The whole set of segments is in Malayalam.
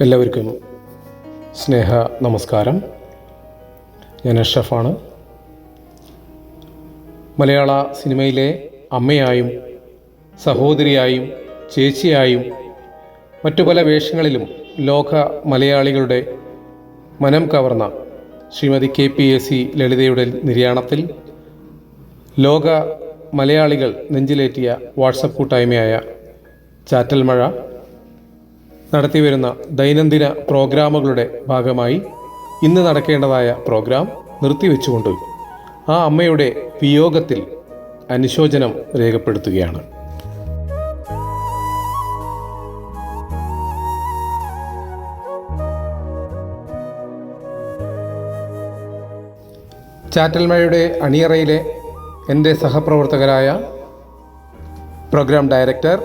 എല്ലാവർക്കും സ്നേഹ നമസ്കാരം. ഞാൻ അഷഫാണ് മലയാള സിനിമയിലെ അമ്മയായും സഹോദരിയായും ചേച്ചിയായും മറ്റു പല വേഷങ്ങളിലും ലോക മലയാളികളുടെ മനം കവർന്ന Shrimati K P A C ലളിതയുടെ നിര്യാണത്തിൽ ലോക മലയാളികൾ നെഞ്ചിലേറ്റിയ വാട്സപ്പ് കൂട്ടായ്മയായ ചാറ്റൽ മഴ നടത്തിവരുന്ന ദൈനംദിന പ്രോഗ്രാമുകളുടെ ഭാഗമായി ഇന്ന് നടക്കേണ്ടതായ പ്രോഗ്രാം നിർത്തിവെച്ചുകൊണ്ട് ആ അമ്മയുടെ വിയോഗത്തിൽ അനുശോചനം രേഖപ്പെടുത്തുകയാണ്. ചാറ്റൽമഴയുടെ അണിയറയിലെ എന്റെ സഹപ്രവർത്തകരായ programme director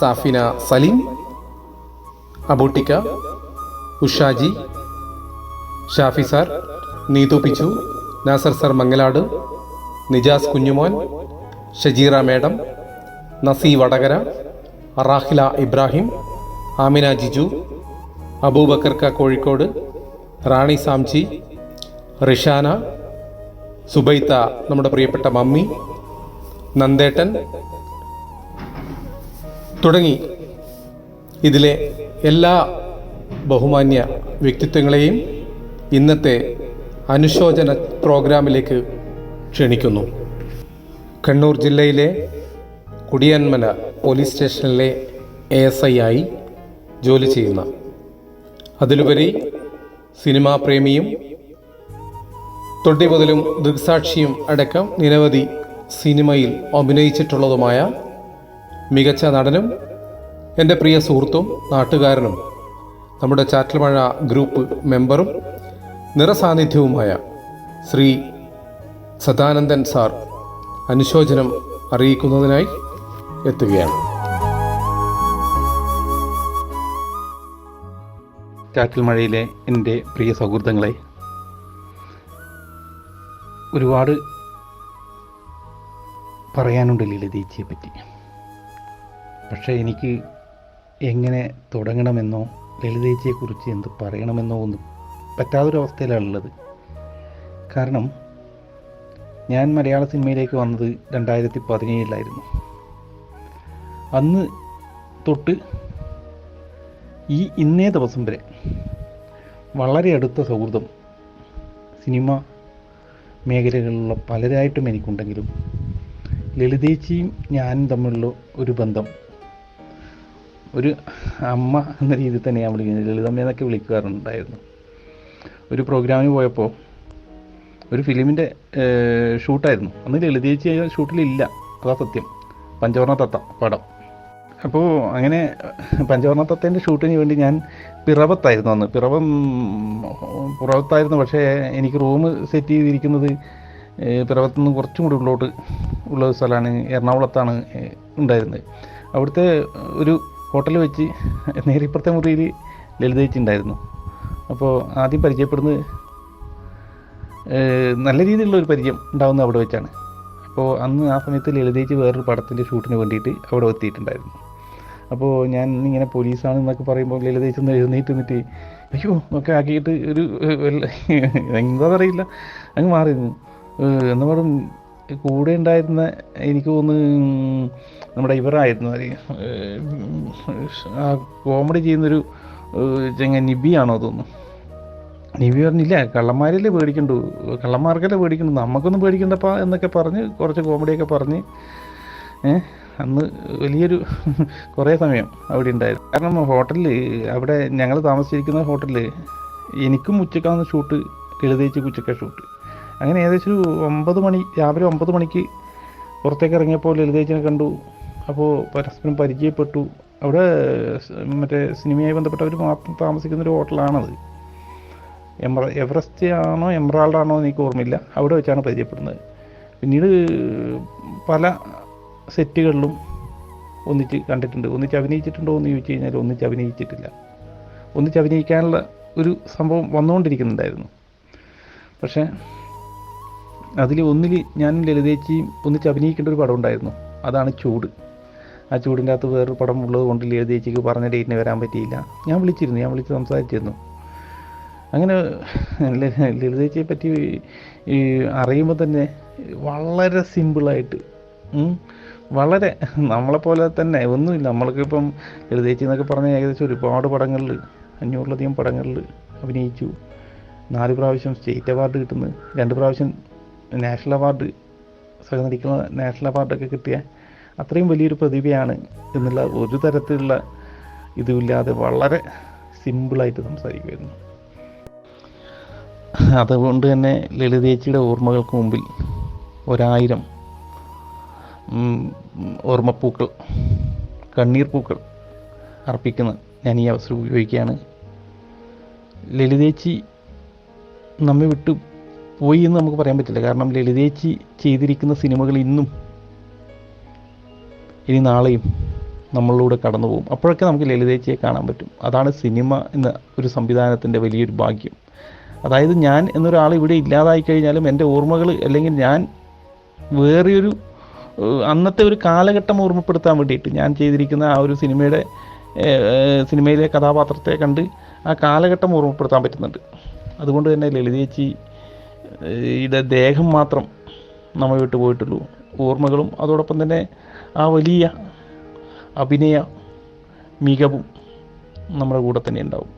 Safina Saleem Abootikka Ushaji Shafi sir Neethu Pichu Nasar sir Mangalad Nijas Kunjumon Shajeera madam Nasi Vadakara Rahila Ibrahim Amina Jiju അബൂബക്കർക്ക Kozhikode Rani Samji Rishana സുബൈത്ത നമ്മുടെ പ്രിയപ്പെട്ട മമ്മി നന്ദേട്ടൻ തുടങ്ങി. ഇതിലെ എല്ലാ ബഹുമാന്യ വ്യക്തിത്വങ്ങളെയും ഇന്നത്തെ അനുശോചന പ്രോഗ്രാമിലേക്ക് ക്ഷണിക്കുന്നു. കണ്ണൂർ ജില്ലയിലെ കുടിയന്മല പോലീസ് സ്റ്റേഷനിലെ എ എസ് ഐ ആയി ജോലി ചെയ്യുന്ന അതിലുപരി സിനിമാ പ്രേമിയും തൊട്ടി മുതലും ദൃക്സാക്ഷിയും അടക്കം നിരവധി സിനിമയിൽ അഭിനയിച്ചിട്ടുള്ളതുമായ മികച്ച നടനും എന്റെ പ്രിയ സുഹൃത്തും നാട്ടുകാരനും നമ്മുടെ ചാറ്റൽമഴ ഗ്രൂപ്പ് മെമ്പറും നിറസാന്നിധ്യവുമായ ശ്രീ സദാനന്ദൻ സാർ അനുശോചനം അറിയിക്കുന്നതിനായി എത്തുകയാണ്. ചാറ്റൽ മഴയിലെ എന്റെ പ്രിയ സൗഹൃദങ്ങളെ ഒരുപാട് പറയാനുണ്ട് ലളിതേച്ചിയെ പറ്റി പക്ഷേ എനിക്ക് എങ്ങനെ തുടങ്ങണമെന്നോ ലളിതേച്ചിയെക്കുറിച്ച് എന്ത് പറയണമെന്നോ ഒന്നും പറ്റാത്തൊരവസ്ഥയിലാണുള്ളത്. കാരണം ഞാൻ മലയാള സിനിമയിലേക്ക് വന്നത് രണ്ടായിരത്തി പതിനേഴിലായിരുന്നു അന്ന് തൊട്ട് ഈ ഇന്നേ ദിവസം വരെ വളരെ അടുത്ത സൗഹൃദം സിനിമ മേഖലകളിലുള്ള പലരായിട്ടും എനിക്കുണ്ടെങ്കിലും ലളിതേച്ചിയും ഞാനും തമ്മിലുള്ള ഒരു ബന്ധം ഒരു അമ്മ എന്ന രീതിയിൽ തന്നെ ഞാൻ വിളിക്കുന്നത്. ലളിതമ്മ എന്നൊക്കെ വിളിക്കാറുണ്ടായിരുന്നു. ഒരു പ്രോഗ്രാമിന് പോയപ്പോൾ ഒരു ഫിലിമിന്റെ ഷൂട്ടായിരുന്നു. അന്ന് ലളിതേച്ചി ഷൂട്ടിലില്ല. അതാ സത്യം. പഞ്ചവർണ തത്ത പടം. അപ്പോൾ അങ്ങനെ പഞ്ചവർണ തത്തേന്റെ ഷൂട്ടിന് വേണ്ടി ഞാൻ പിറവത്തായിരുന്നു അന്ന്. പിറവം പുറത്തായിരുന്നു പക്ഷേ എനിക്ക് റൂം സെറ്റ് ചെയ്തിരിക്കുന്നത് പിറവത്തു നിന്ന് കുറച്ചും കൂടി ഉള്ളോട്ട് ഉള്ള സ്ഥലമാണ് എറണാകുളത്താണ് ഉണ്ടായിരുന്നത്. അവിടുത്തെ ഒരു ഹോട്ടൽ വെച്ച് നേരെ ഇപ്പുറത്തെ മുറിയിൽ ലളിതേച്ചി ഉണ്ടായിരുന്നു അപ്പോൾ ആദ്യം പരിചയപ്പെടുന്നത് നല്ല രീതിയിലുള്ള ഒരു പരിചയം ഉണ്ടാവുന്നത് അവിടെ വെച്ചാണ്. അപ്പോൾ അന്ന് ആ സമയത്ത് ലളിതയിച്ച് വേറൊരു പടത്തിന്റെ ഷൂട്ടിന് വേണ്ടിയിട്ട് അവിടെ എത്തിയിട്ടുണ്ടായിരുന്നു. അപ്പോൾ ഞാൻ ഇങ്ങനെ പോലീസാണ് എന്നൊക്കെ പറയുമ്പോൾ ലളിതയിച്ച് ഒന്ന് എഴുന്നേറ്റ് നിന്നിട്ട് അയ്യോ ഒക്കെ ആക്കിയിട്ട് ഒരു എന്താ പറയില്ല അങ്ങ് മാറിയിരുന്നു എന്ന് പറഞ്ഞ കൂടെ ഉണ്ടായിരുന്ന എനിക്ക് തോന്നുന്നു നമ്മുടെ ഇവരായിരുന്നു. ആ കോമഡി ചെയ്യുന്നൊരു ചെങ്ങ നിബിയാണോ തോന്നുന്നു. നിബി പറഞ്ഞില്ല കള്ളന്മാരല്ലേ പേടിക്കണ്ടു കള്ളന്മാർക്കല്ലേ പേടിക്കണ്ടു നമുക്കൊന്നും പേടിക്കണ്ടപ്പാ എന്നൊക്കെ പറഞ്ഞ് കുറച്ച് കോമഡിയൊക്കെ പറഞ്ഞ് ഏഹ് അന്ന് വലിയൊരു കുറേ സമയം അവിടെ ഉണ്ടായിരുന്നു. കാരണം ഹോട്ടലിൽ അവിടെ ഞങ്ങൾ താമസിച്ചിരിക്കുന്ന ഹോട്ടലിൽ എനിക്കും ഉച്ചക്കാന്ന് ഷൂട്ട് എഴുതേച്ച് ഉച്ചക്ക ഷൂട്ട്. അങ്ങനെ ഏകദേശം ഒരു ഒമ്പത് മണി രാവിലെ ഒമ്പത് മണിക്ക് പുറത്തേക്ക് ഇറങ്ങിയപ്പോൾ ലളിതേച്ചിനെ കണ്ടു. അപ്പോൾ പരസ്പരം പരിചയപ്പെട്ടു. അവിടെ മറ്റേ സിനിമയായി ബന്ധപ്പെട്ടവർ മാത്രം താമസിക്കുന്ന ഒരു ഹോട്ടലാണത്. എമറ എവറസ്റ്റ് ആണോ എമറാൾഡ് ആണോ എന്ന് എനിക്ക് ഓർമ്മയില്ല. അവിടെ വെച്ചാണ് പരിചയപ്പെടുന്നത്. പിന്നീട് പല സെറ്റുകളിലും ഒന്നിച്ച് കണ്ടിട്ടുണ്ട്. ഒന്നിച്ച് അഭിനയിച്ചിട്ടുണ്ടോ എന്ന് ചോദിച്ചു കഴിഞ്ഞാൽ ഒന്നിച്ച് അഭിനയിച്ചിട്ടില്ല. ഒന്നിച്ച് അഭിനയിക്കാനുള്ള ഒരു സംഭവം വന്നുകൊണ്ടിരിക്കുന്നുണ്ടായിരുന്നു. പക്ഷേ അതിൽ ഒന്നിൽ ഞാൻ ലളിതേച്ചിയും ഒന്നിച്ച് അഭിനയിക്കേണ്ട ഒരു പടം ഉണ്ടായിരുന്നു. അതാണ് ചൂട്. ആ ചൂടിന്റെ അകത്ത് വേറൊരു പടം ഉള്ളത് കൊണ്ട് ലളിതേച്ചിക്ക് പറഞ്ഞ ഡേറ്റിന് വരാൻ പറ്റിയില്ല. ഞാൻ വിളിച്ചിരുന്നു. ഞാൻ വിളിച്ച് സംസാരിച്ചിരുന്നു. അങ്ങനെ ലളിതേച്ചിയെ പറ്റി ഈ അറിയുമ്പോൾ തന്നെ വളരെ സിമ്പിളായിട്ട് വളരെ നമ്മളെപ്പോലെ തന്നെ ഒന്നുമില്ല. നമ്മൾക്കിപ്പം ലളിതേച്ചി എന്നൊക്കെ പറഞ്ഞാൽ ഏകദേശം ഒരുപാട് പടങ്ങളിൽ അഞ്ഞൂറിലധികം പടങ്ങളിൽ അഭിനയിച്ചു. നാല് പ്രാവശ്യം സ്റ്റേറ്റ് അവാർഡ് കിട്ടുന്നു. രണ്ട് പ്രാവശ്യം നാഷണൽ അവാർഡ് സഹകരിക്കുന്ന നാഷണൽ അവാർഡൊക്കെ കിട്ടിയ അത്രയും വലിയൊരു പ്രതിഭയാണ് എന്നുള്ള ഒരു തരത്തിലുള്ള ഇതുമില്ലാതെ വളരെ സിമ്പിളായിട്ട് സംസാരിക്കുമായിരുന്നു അതുകൊണ്ട് തന്നെ ലളിതേച്ചിയുടെ ഓർമ്മകൾക്ക് മുമ്പിൽ ഒരായിരം ഓർമ്മപ്പൂക്കൾ കണ്ണീർ പൂക്കൾ അർപ്പിക്കുന്ന ഞാൻ ഈ അവസരം ഉപയോഗിക്കുകയാണ്. ലളിതേച്ചി നമ്മെ വിട്ടു പോയി എന്ന് നമുക്ക് പറയാൻ പറ്റില്ല. കാരണം ലളിതേച്ചി ചെയ്തിരിക്കുന്ന സിനിമകൾ ഇന്നും ഇനി നാളെയും നമ്മളിലൂടെ കടന്നു പോകും. അപ്പോഴൊക്കെ നമുക്ക് ലളിതേച്ചിയെ കാണാൻ പറ്റും. അതാണ് സിനിമ എന്ന ഒരു സംവിധാനത്തിന്റെ വലിയൊരു ഭാഗ്യം. അതായത് ഞാൻ എന്നൊരാൾ ഇവിടെ ഇല്ലാതായി കഴിഞ്ഞാലും എന്റെ ഓർമ്മകൾ അല്ലെങ്കിൽ ഞാൻ വേറെയൊരു അന്നത്തെ ഒരു കാലഘട്ടം ഓർമ്മപ്പെടുത്താൻ വേണ്ടിയിട്ട് ഞാൻ ചെയ്തിരിക്കുന്ന ആ ഒരു സിനിമയുടെ സിനിമയിലെ കഥാപാത്രത്തെ കണ്ട് ആ കാലഘട്ടം ഓർമ്മപ്പെടുത്താൻ പറ്റുന്നുണ്ട്. അതുകൊണ്ട് തന്നെ ലളിതേച്ചി യുടെ ദേഹം മാത്രം നമ്മൾ വിട്ടു പോയിട്ടുള്ളൂ. ഓർമ്മകളും അതോടൊപ്പം തന്നെ ആ വലിയ അഭിനയ മികവും നമ്മുടെ കൂടെ തന്നെ ഉണ്ടാവും.